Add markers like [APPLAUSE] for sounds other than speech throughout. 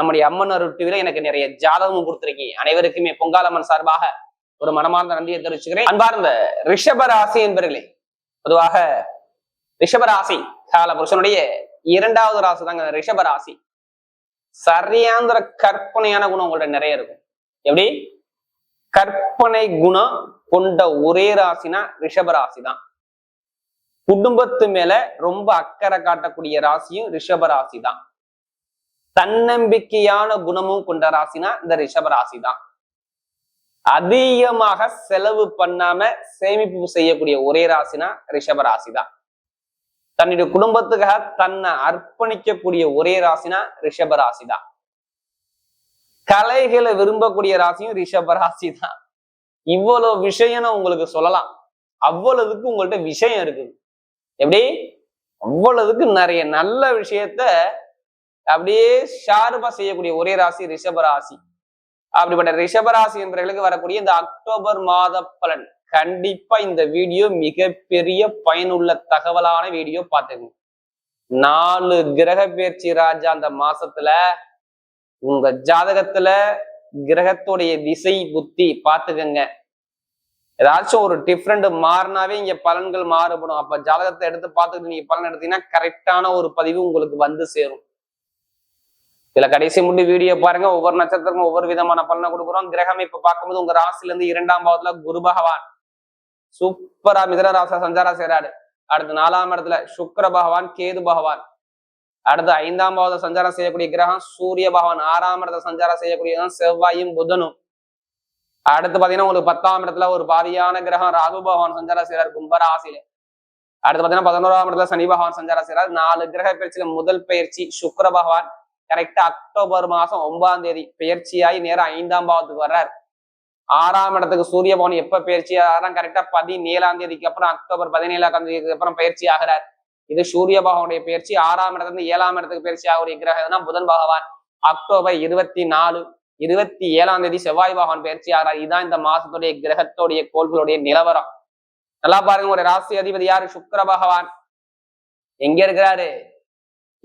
நம்முடைய அம்மன் அருள் டிவில எனக்கு நிறைய ஜாதகமும் கொடுத்துருக்கீங்க. அனைவருக்குமே பொங்காலம்மன் சார்பாக ஒரு மனமார்ந்த நன்றியை தெரிவிச்சுக்கிறேன். அன்பார்ந்த ரிஷப ராசி என்பர்களே பொதுவாக ரிஷப ராசி கால புருஷனுடைய இரண்டாவது ராசி தாங்க ரிஷப ராசி. சரியாந்திர கற்பனையான குணம் உங்கள்ட்ட நிறைய இருக்கும். எப்படி? கற்பனை குணம் கொண்ட ஒரே ராசினா ரிஷப ராசி தான் குடும்பத்து மேல ரொம்ப அக்கறை காட்டக்கூடிய ராசியும் ரிஷப ராசி தான் தன்னம்பிக்கையான குணமும் கொண்ட ராசினா இந்த ரிஷப ராசி தான் அதிகமாக செலவு பண்ணாம சேமிப்பு செய்யக்கூடிய ஒரே ராசினா ரிஷப ராசி தான் தன்னுடைய குடும்பத்துக்காக தன்னை அர்ப்பணிக்கக்கூடிய ஒரே ராசினா ரிஷப ராசி தான் கலைகளை விரும்பக்கூடிய ராசியும் ரிஷப ராசி தான் இவ்வளவு விஷயம்னு உங்களுக்கு சொல்லலாம். அவ்வளவுக்கு உங்கள்ட்ட விஷயம் இருக்குது. எப்படி? அவ்வளவுக்கு நிறைய நல்ல விஷயத்த அப்படியே ஷார்பா செய்யக்கூடிய ஒரே ராசி ரிஷப ராசி. அப்படிப்பட்ட ரிஷப ராசி என்பவர்களுக்கு வரக்கூடிய இந்த அக்டோபர் மாத பலன். கண்டிப்பா இந்த வீடியோ மிகப்பெரிய பயனுள்ள தகவலான வீடியோ பார்த்துங்க நாலு கிரக பயிற்சி ராஜா அந்த மாசத்துல உங்க ஜாதகத்துல கிரகத்துடைய திசை புத்தி பாத்துக்கங்க ஏதாச்சும் ஒரு டிஃப்ரெண்ட் மாறினாவே இங்க பலன்கள் மாறுபடும். அப்ப ஜாதகத்தை எடுத்து பார்த்துக்கிட்டு நீங்க பலன் எடுத்தீங்கன்னா கரெக்டான ஒரு பதிவு உங்களுக்கு வந்து சேரும். இதுல கடைசி முடி வீடியோ பாருங்க. ஒவ்வொரு நட்சத்திரமும் ஒவ்வொரு விதமான பலனை கொடுக்குறோம். கிரகம் இப்ப பார்க்கும்போது உங்க ராசில இருந்து இரண்டாம் பாவத்துல குரு பகவான். சூப்பரா மிதன ராசா சஞ்சாரம் செய்யறாரு அடுத்து நாலாம் இடத்துல சுக்கர பகவான் கேது பகவான். அடுத்து ஐந்தாம் பாவத்தை சஞ்சாரம் செய்யக்கூடிய கிரகம் சூரிய பகவான். ஆறாம் இடத்துல சஞ்சாரம் செய்யக்கூடிய செவ்வாயும் புதனும். அடுத்து பாத்தீங்கன்னா உங்களுக்கு பத்தாம் இடத்துல ஒரு பாதியான கிரகம் ராகு பகவான் சஞ்சாரம் செய்யறாரு கும்பராசியில அடுத்து பாத்தீங்கன்னா பதினோராம் இடத்துல சனி பகவான் சஞ்சாரம் செய்யறாரு நாலு கிரக பயிற்சியில முதல் பயிற்சி சுக்கர பகவான். கரெக்டா அக்டோபர் மாசம் ஒன்பதாம் தேதி பயிற்சியாகி நேரம் ஐந்தாம் பாவத்துக்கு வர்றார். ஆறாம் இடத்துக்கு சூரிய பவன் எப்ப பயிற்சி ஆகிறான் கரெக்டா பதினேழாம் தேதிக்கு அப்புறம் அக்டோபர் பதினேழாம் தேதிக்கு அப்புறம் பயிற்சி ஆகிறார் இது சூரிய பகவானுடைய பயிற்சி ஆறாம் இடத்துல இருந்து ஏழாம் இடத்துக்கு பயிற்சி ஆகக்கூடிய கிரகம் புதன் பகவான். அக்டோபர் இருபத்தி நாலு இருபத்தி ஏழாம் தேதி செவ்வாய் பகவான் பயிற்சி ஆகிறார் இதுதான் இந்த மாசத்துடைய கிரகத்துடைய கோள்களுடைய நிலவரம். நல்லா பாருங்க ஒரு ராசி அதிபதி யாரு? சுக்கிர பகவான். எங்க இருக்கிறாரு?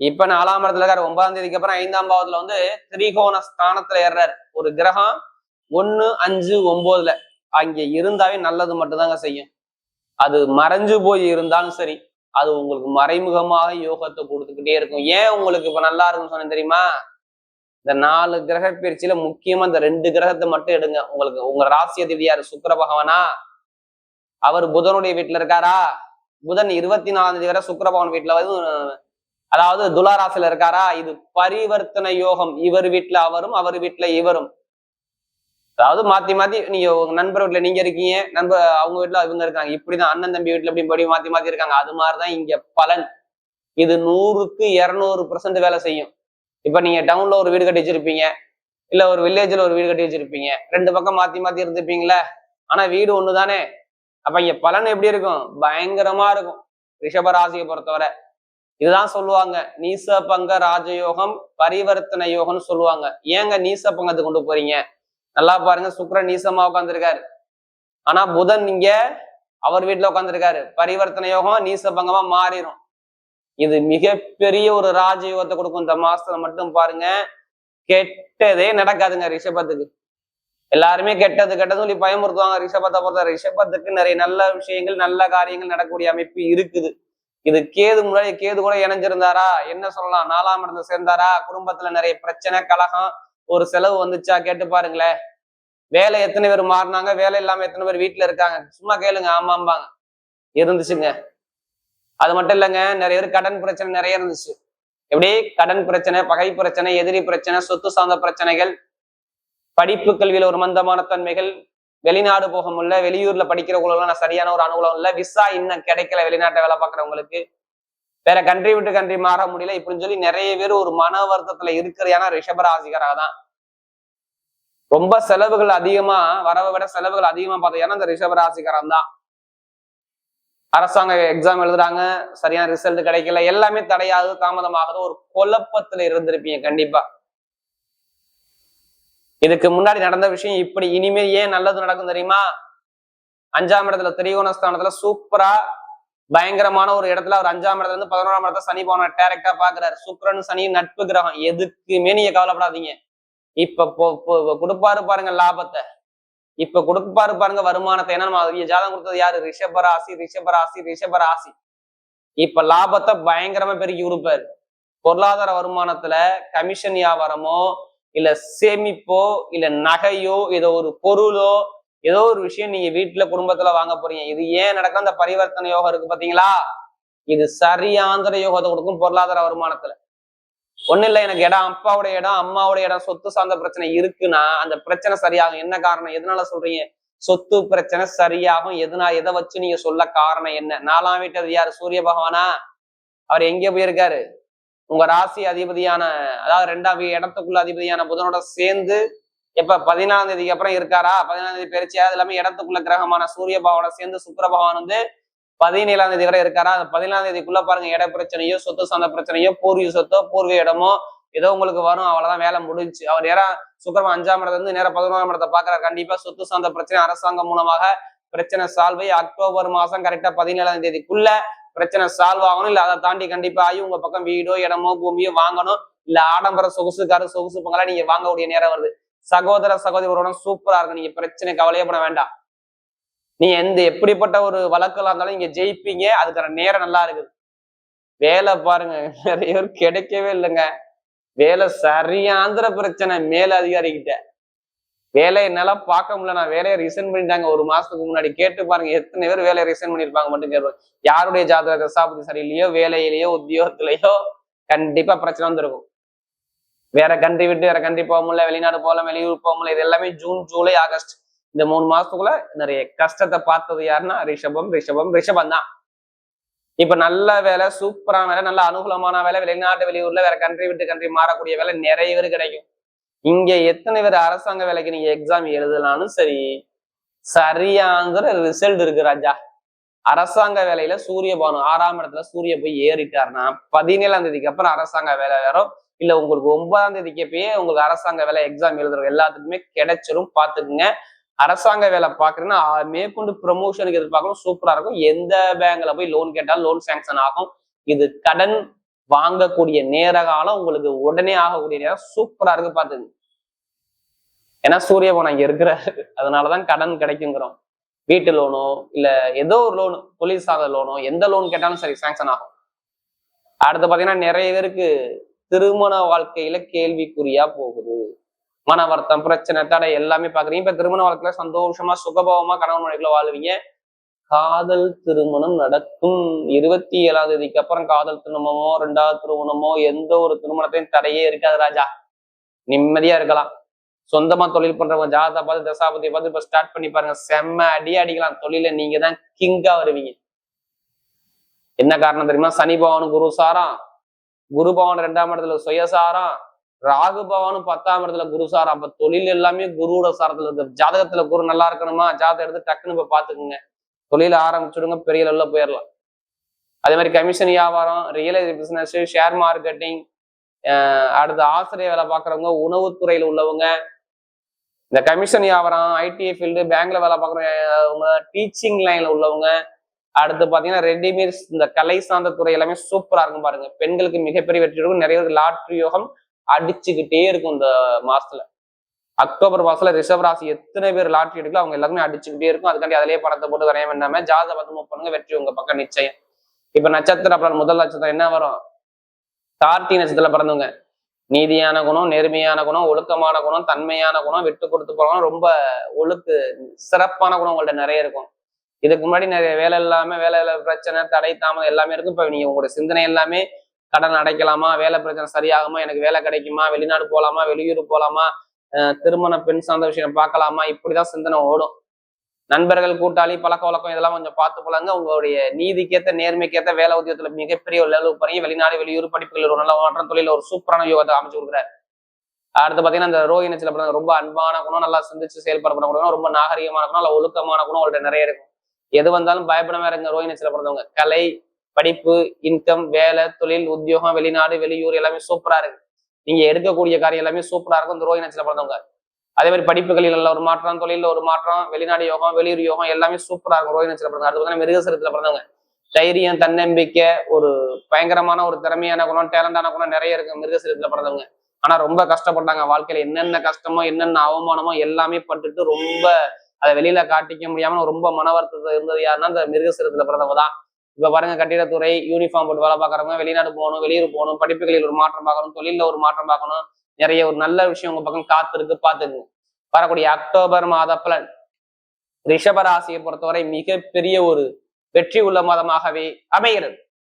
இப்ப நாலாம் இடத்துல இருக்காரு ஒன்பதாம் தேதிக்கு அப்புறம் ஐந்தாம் பாவத்துல வந்து திரிகோண ஸ்தானத்துல ஏறாரு ஒரு கிரகம் ஒண்ணு அஞ்சு ஒன்பதுல அங்க இருந்தாவே நல்லது மட்டும்தாங்க செய்யும். அது மறைஞ்சு போய் இருந்தாலும் சரி அது உங்களுக்கு மறைமுகமாக யோகத்தை கொடுத்துக்கிட்டே இருக்கும். ஏன் உங்களுக்கு இப்ப நல்லா இருக்கும்னு சொன்னேன் தெரியுமா? இந்த நாலு கிரக பயிற்சியில முக்கியமா இந்த ரெண்டு கிரகத்தை மட்டும் எடுங்க. உங்களுக்கு உங்க ராசி அதிபதி பகவானா? அவர் புதனுடைய வீட்டுல இருக்காரா? புதன் இருபத்தி நாலாம் தேதி வரை சுக்கர பகவான் வீட்டுல வந்து அதாவது துலாராசில இருக்காரா? இது பரிவர்த்தனை யோகம். இவர் வீட்டுல அவரும் அவர் வீட்டுல இவரும். அதாவது மாத்தி மாத்தி நீங்க உங்க நண்பர் வீட்டுல நீங்க இருக்கீங்க. நண்பர் அவங்க வீட்டுல இவங்க இருக்காங்க. இப்படிதான் அண்ணன் தம்பி வீட்டுல இப்படி படி மாத்தி மாத்தி இருக்காங்க. அது மாதிரிதான் இங்க பலன். இது நூறுக்கு இருநூறு பெர்சன்ட் வேலை செய்யும். இப்ப நீங்க டவுன்ல ஒரு வீடு கட்டி வச்சிருப்பீங்க. இல்ல ஒரு வில்லேஜ்ல ஒரு வீடு கட்டி வச்சிருப்பீங்க. ரெண்டு பக்கம் மாத்தி மாத்தி இருந்திருப்பீங்களே ஆனா வீடு ஒண்ணுதானே? அப்ப இங்க பலன் எப்படி இருக்கும்? பயங்கரமா இருக்கும். ரிஷபராசியை பொறுத்தவரை. இதுதான் சொல்லுவாங்க. நீச பங்க ராஜயோகம் பரிவர்த்தனை யோகம்னு சொல்லுவாங்க. ஏங்க நீச பங்கத்தை கொண்டு போறீங்க? நல்லா பாருங்க சுக்கரன் நீசமா உட்காந்துருக்காரு ஆனா புதன் இங்க அவர் வீட்டுல உட்காந்துருக்காரு பரிவர்த்தனை யோகம் நீசபங்கமா மாறிடும் இது மிகப்பெரிய ஒரு ராஜயோகத்தை கொடுக்கும் இந்த மாசத்துல மட்டும் பாருங்க. கெட்டதே நடக்காதுங்க ரிஷபத்துக்கு. எல்லாருமே கெட்டது கெட்டது சொல்லி பயமுறுத்துவாங்க. ரிஷபத்தை பொறுத்த ரிஷபத்துக்கு நிறைய நல்ல விஷயங்கள் நல்ல காரியங்கள் நடக்கக்கூடிய அமைப்பு இருக்குது. இது கேது முன்னாடி கேது கூட இணைஞ்சிருந்தாரா? என்ன சொல்லலாம்? நாலாம் இடத்துல சேர்ந்தாரா? குடும்பத்துல நிறைய பிரச்சனை கலகம் ஒரு செலவு வந்துச்சா? கேட்டு பாருங்களேன். வேலை எத்தனை பேர் மாறினாங்க? வேலை இல்லாம எத்தனை பேர் வீட்டுல இருக்காங்க? சும்மா கேளுங்க. ஆமாம்பாங்க. இருந்துச்சுங்க. அது மட்டும் இல்லைங்க. நிறைய பேர் கடன் பிரச்சனை நிறைய இருந்துச்சு. எப்படி? கடன் பிரச்சனை பகை பிரச்சனை எதிரி பிரச்சனை சொத்து சார்ந்த பிரச்சனைகள் படிப்பு கல்வியில ஒரு மந்தமான தன்மைகள் வெளிநாடு போக முடியல வெளியூர்ல படிக்கிறவங்களுக்கு நான் சரியான ஒரு அனுகூலம் இல்ல. விசா இன்னும் கிடைக்கல வெளிநாட்டை வேலை பார்க்குறவங்களுக்கு. வேற கண்ட்ரி விட்டு கண்ட்ரி மாற முடியல. இப்படின்னு சொல்லி நிறைய பேர் ஒரு மன வருத்தத்துல இருக்கிறதான ரிஷபராசிகராக தான் ரொம்ப செலவுகள் அதிகமா வரவை விட செலவுகள் அதிகமா பார்த்தீங்கன்னா அந்த இந்த ரிஷபராசிகரம் தான் அரசாங்க எக்ஸாம் எழுதுறாங்க சரியான ரிசல்ட் கிடைக்கல. எல்லாமே தடையாகுது தாமதமாகுது ஒரு குழப்பத்துல இருந்திருப்பீங்க கண்டிப்பா. இதுக்கு முன்னாடி நடந்த விஷயம் இப்படி இனிமேல் ஏன் நல்லது நடக்கும் தெரியுமா? அஞ்சாம் இடத்துல திரிகோணஸ்தானத்துல சூப்பரா பயங்கரமான ஒரு இடத்துல அவர் அஞ்சாம் இடத்துல இருந்து பதினோராம் இடத்துல சனி போன டேரக்டா பாக்குறாரு. சுக்கரன் சனி நட்பு கிரகம். எதுக்குமே நீங்க கவலைப்படாதீங்க. இப்ப கொடுப்பாரு பாருங்க லாபத்தை. இப்ப கொடுப்பாரு பாருங்க வருமானத்தை. ஏன்னா நம்ம ஜாதகம் கொடுத்தது யாரு? ரிஷபராசி ரிஷபராசி ரிஷபராசி. இப்ப லாபத்தை பயங்கரமா பெருக்கி கொடுப்பாரு. பொருளாதார வருமானத்துல கமிஷன் வியாபாரமோ இல்ல சேமிப்போ இல்ல நகையோ ஏதோ ஒரு பொருளோ ஏதோ ஒரு விஷயம் நீங்க வீட்டுல குடும்பத்துல வாங்க போறீங்க. இது ஏன் நடக்கும் அந்த பரிவர்த்தனை யோகம் இருக்கு பாத்தீங்களா? இது சரியாந்திர யோகத்தை கொடுக்கும் பொருளாதார வருமானத்துல. ஒண்ணு இல்ல எனக்கு இடம் அப்பாவோட இடம் அம்மாவோட இடம் சொத்து சார்ந்த பிரச்சனை இருக்குன்னா அந்த பிரச்சனை சரியாகும். என்ன காரணம்? எதனால சொல்றீங்க? சொத்து பிரச்சனை சரியாகும். எதுனா எதை வச்சு நீங்க சொல்ல காரணம் என்ன? நாலாம் வீட்டது யாரு? சூரிய பகவானா? அவர் எங்க போயிருக்காரு? உங்க ராசி அதிபதியான அதாவது ரெண்டாம் இடத்துக்குள்ள அதிபதியான புதனோட சேர்ந்து எப்ப பதினாலாம் தேதிக்கு அப்புறம் இருக்காரா? பதினாலாம் தேதி பெருச்சியா அது எல்லாமே இடத்துக்குள்ள கிரகமான சூரிய பகவானோட சேர்ந்து சுக்கர பகவான் வந்து பதினேழாம் தேதி வரை இருக்காரா? அந்த பதினாலாம் தேதிக்குள்ள பாருங்க இட பிரச்சனையோ சொத்து சார்ந்த பிரச்சனையோ பூர்வீக சொத்தோ பூர்வீக இடமோ ஏதோ உங்களுக்கு வரும். அவ்வளவுதான் வேலை முடிஞ்சு. அவர் நேரம் சுக்கரம் அஞ்சாம் இடத்துல இருந்து நேரம் பதினோராம் இடத்தை பாக்குறாரு கண்டிப்பா சொத்து சார்ந்த பிரச்சனை அரசாங்கம் மூலமாக பிரச்சனை சால்வை அக்டோபர் மாசம் கரெக்டா பதினேழாம் தேதிக்குள்ள பிரச்சனை சால்வ் ஆகணும். இல்ல அதை தாண்டி கண்டிப்பா ஆகி உங்க பக்கம் வீடோ இடமோ பூமியோ வாங்கணும். இல்ல ஆடம்பர சொகுசு காரு சொகுசு பங்களா நீங்க வாங்கக்கூடிய நேரம் வருது. சகோதர சகோதரியோட சூப்பரா இருக்கு நீங்க பிரச்சனை கவலையப்பட வேண்டாம். நீ எந்த எப்படிப்பட்ட ஒரு வழக்கெல்லாம் இருந்தாலும் நீங்க ஜெயிப்பீங்க. அதுக்கான நேரம் நல்லா இருக்குது. வேலை பாருங்க. [LAUGHS] நிறைய பேர் கிடைக்கவே இல்லைங்க. வேலை சரியாந்திர பிரச்சனை மேல அதிகாரிகிட்ட வேலையை என்னால பார்க்க முடியல. நான் வேலையை ரிசைன் பண்ணிட்டாங்க. ஒரு மாசத்துக்கு முன்னாடி கேட்டு பாருங்க எத்தனை பேர் வேலையை ரிசைன் பண்ணிருப்பாங்க மட்டும் கேட்பாங்க யாருடைய ஜாதக தசாபதி சரியில்லையோ வேலையிலேயோ உத்தியோகத்திலேயோ கண்டிப்பா பிரச்சனை வந்திருக்கும். வேற கண்ட்ரி விட்டு வேற கண்ட்ரி போக முடியல வெளிநாடு போகலாம் வெளியூர் போக முடியல இது எல்லாமே ஜூன் ஜூலை ஆகஸ்ட் இந்த மூணு மாசத்துக்குள்ள நிறைய கஷ்டத்தை பார்த்தது யாருன்னா ரிஷபம் ரிஷபம் ரிஷபம் தான். இப்ப நல்ல வேலை சூப்பரான வேலை நல்ல அனுகூலமான வேலை வெளிநாட்டு வெளியூர்ல வேற கண்ட்ரி விட்டு கண்ட்ரி மாறக்கூடிய வேலை நிறைய பேர் கிடைக்கும். இங்க எத்தனை பேர் அரசாங்க வேலைக்கு நீங்க எக்ஸாம் எழுதலாம்னு சரி சரியாங்கிற ரிசல்ட் இருக்கு ராஜா. அரசாங்க வேலையில சூரிய பானு ஆறாம் இடத்துல சூரிய போய் ஏறிட்டாருன்னா பதினேழாம் தேதிக்கு அப்புறம் அரசாங்க வேலை வரும். இல்ல உங்களுக்கு ஒன்பதாம் தேதிக்கு எப்பயே உங்களுக்கு அரசாங்க வேலை எக்ஸாம் எழுதுறது எல்லாத்துக்குமே கிடைச்சிரும். பாத்துக்குங்க அரசாங்க வேலை பாக்குறேன்னா மேற்கொண்டு ப்ரொமோஷனுக்கு எதிர்பார்க்கணும் சூப்பரா இருக்கும். எந்த பேங்க்ல போய் லோன் கேட்டாலும் லோன் சாங்ஷன் ஆகும். இது கடன் வாங்கக்கூடிய நேர காலம் உங்களுக்கு உடனே ஆகக்கூடிய நேரம் சூப்பரா இருக்கு பார்த்தது. ஏன்னா சூரிய பவன் அங்க இருக்கிறாரு. அதனாலதான் கடன் கிடைக்குங்கிறோம். வீட்டு லோனோ இல்ல ஏதோ ஒரு லோனு போலீஸ் சார்ந்த லோனோ எந்த லோன் கேட்டாலும் சரி சாங்ஷன் ஆகும். அடுத்து பாத்தீங்கன்னா நிறைய பேருக்கு திருமண வாழ்க்கையில கேள்விக்குறியா போகுது. மன வருத்தம் பிரச்சனை தடை எல்லாமே பாக்குறீங்க. இப்ப திருமண வாழ்க்கையில சந்தோஷமா சுகபவமா கணவன் மனைவிகளை வாழ்வீங்க. காதல் திருமணம் நடக்கும். இருபத்தி ஏழாம் தேதிக்கு அப்புறம் காதல் திருமணமோ ரெண்டாவது திருமணமோ எந்த ஒரு திருமணத்தையும் தடையே இருக்காது ராஜா. நிம்மதியா இருக்கலாம். சொந்தமா தொழில் பண்றவங்க ஜாதா பார்த்து தசாபதியை பார்த்து இப்ப ஸ்டார்ட் பண்ணி பாருங்க. செம்ம அடி அடிக்கலாம். தொழில நீங்க தான் கிங்கா வருவீங்க. என்ன காரணம் தெரியுமா? சனி பவன் குரு சாரம். குரு பவன் ரெண்டாம் இடத்துல சுயசாரம் ராகு பவனும் பத்தாம் இடத்துல குரு சாரம். அப்ப தொழில் எல்லாமே குருவோட சாரத்துல இருக்கு. ஜாதகத்துல குரு நல்லா இருக்கணுமா? ஜாதகம் எடுத்து டக்குன்னு இப்ப பாத்துக்குங்க தொழில ஆரம்பிச்சுடுங்க பெரிய லெவலில் போயிடலாம் அதே மாதிரி கமிஷன் வியாபாரம் ரியல் பிஸ்னஸ் ஷேர் மார்க்கெட்டிங் அடுத்து ஆசிரியர் வேலை பார்க்குறவங்க உணவுத்துறையில் உள்ளவங்க இந்த கமிஷன் வியாபாரம் ஐடி ஃபீல்டு பேங்க்ல வேலை பார்க்குறவங்க டீச்சிங் லைன்ல உள்ளவங்க அடுத்து பார்த்தீங்கன்னா ரெடிமேட்ஸ் இந்த கலை சார்ந்த துறை எல்லாமே சூப்பராக இருக்கும் பாருங்க. பெண்களுக்கு மிகப்பெரிய வெற்றி இருக்கும் நிறைய லாட்ரி யோகம் அடிச்சுக்கிட்டே இருக்கும் இந்த மாசத்துல. அக்டோபர் மாசத்துல ரிஷப் ராசி எத்தனை பேர் லாட்ரி எடுக்கல அவங்க எல்லாருமே அடிச்சுக்கிட்டே இருக்கும். அதுக்காண்டி அதிலேயே பணத்தை போட்டு வரையம் வேண்டாம ஜாத பத்து மூவ் பண்ணுங்க. வெற்றி உங்க பக்கம் நிச்சயம். இப்ப நட்சத்திர பலன் முதல் நட்சத்திரம் என்ன வரும்? கார்த்தி நட்சத்திரத்துல பிறந்தவங்க. நீதியான குணம் நேர்மையான குணம் ஒழுக்கமான குணம் தன்மையான குணம் விட்டு கொடுத்து போகணும் ரொம்ப ஒழுக்கு சிறப்பான குணம் உங்கள்ட்ட நிறைய இருக்கும். இதுக்கு முன்னாடி நிறைய வேலை இல்லாம வேலை பிரச்சனை தடை தாமதம் எல்லாமே இருக்கும். இப்ப நீங்க உங்களோட சிந்தனை எல்லாமே கடன் அடைக்கலாமா? வேலை பிரச்சனை சரியாகுமா? எனக்கு வேலை கிடைக்குமா? வெளிநாடு போகலாமா வெளியூர் போகலாமா திருமண பெண் சார்ந்த விஷயம் பார்க்கலாமா? இப்படிதான் சிந்தனை ஓடும். நண்பர்கள் கூட்டாளி பழக்க வழக்கம் இதெல்லாம் கொஞ்சம் பார்த்து போலாங்க. உங்களுடைய நீதிக்கேத்த நேர்மைக்கேத்த வேலை உத்தியோகத்துல மிகப்பெரிய ஒரு லெவலுக்கு போறீங்க. வெளிநாடு வெளியூர் படிப்புகள் ஒரு நல்ல மாற்றம் தொழில ஒரு சூப்பரான யோகத்தை அமைச்சு கொடுக்குறாரு. அடுத்து பாத்தீங்கன்னா இந்த ரோஹினச்சில பிறந்த ரொம்ப அன்பான குணம் நல்லா சிந்திச்சு செயல்படப்பட குணம் ரொம்ப நாகரிகமான குணம் நல்ல ஒழுக்கமான குணம் உங்கள்ட்ட நிறைய இருக்கும். எது வந்தாலும் பயப்படாம இருங்க ரோஹினச்சில பிறந்தவங்க கலை படிப்பு இன்கம் வேலை தொழில் உத்தியோகம் வெளிநாடு வெளியூர் எல்லாமே சூப்பரா இருக்கு. நீங்க எடுக்கக்கூடிய காரியம் எல்லாமே சூப்பரா இருக்கும். இந்த ரோஹினச்சில பிறந்தவங்க. அதே மாதிரி படிப்புகளில் ஒரு மாற்றம் தொழில ஒரு மாற்றம் வெளிநாடு யோகம் வெளியூர் யோகம் எல்லாமே சூப்பரா இருக்கும். ரோஹினச்சில பிறந்தவங்க. அது பார்த்தீங்கன்னா மிருகசரத்துல பிறந்தவங்க. தைரியம் தன்னம்பிக்கை ஒரு பயங்கரமான ஒரு திறமையான குணம் டேலண்டான குணம் நிறைய இருக்கு மிருகசரத்துல பிறந்தவங்க. ஆனா ரொம்ப கஷ்டப்பட்டாங்க. வாழ்க்கையில என்னென்ன கஷ்டமோ என்னென்ன அவமானமோ எல்லாமே பட்டுட்டு ரொம்ப அதை வெளியில காட்டிக்க முடியாம ரொம்ப மன வருத்தத்தை இருந்தது யாருன்னா அந்த மிருகசீரத்துல பிறந்தவங்க தான். இப்ப பாருங்க கட்டிடத்துறை யூனிஃபார்ம் போட்டு வேலை பார்க்கறவங்க வெளிநாடு போகணும் வெளியூர் போகணும் படிப்புகளில் ஒரு மாற்றம் பார்க்கணும் தொழில ஒரு மாற்றம் பார்க்கணும். நிறைய ஒரு நல்ல விஷயம் உங்க பக்கம் காத்திருக்கு பார்த்துக்குங்க. வரக்கூடிய அக்டோபர் மாத பலன். ரிஷபராசியை பொறுத்தவரை மிகப்பெரிய ஒரு வெற்றி உள்ள மாதமாகவே அமைகிறது.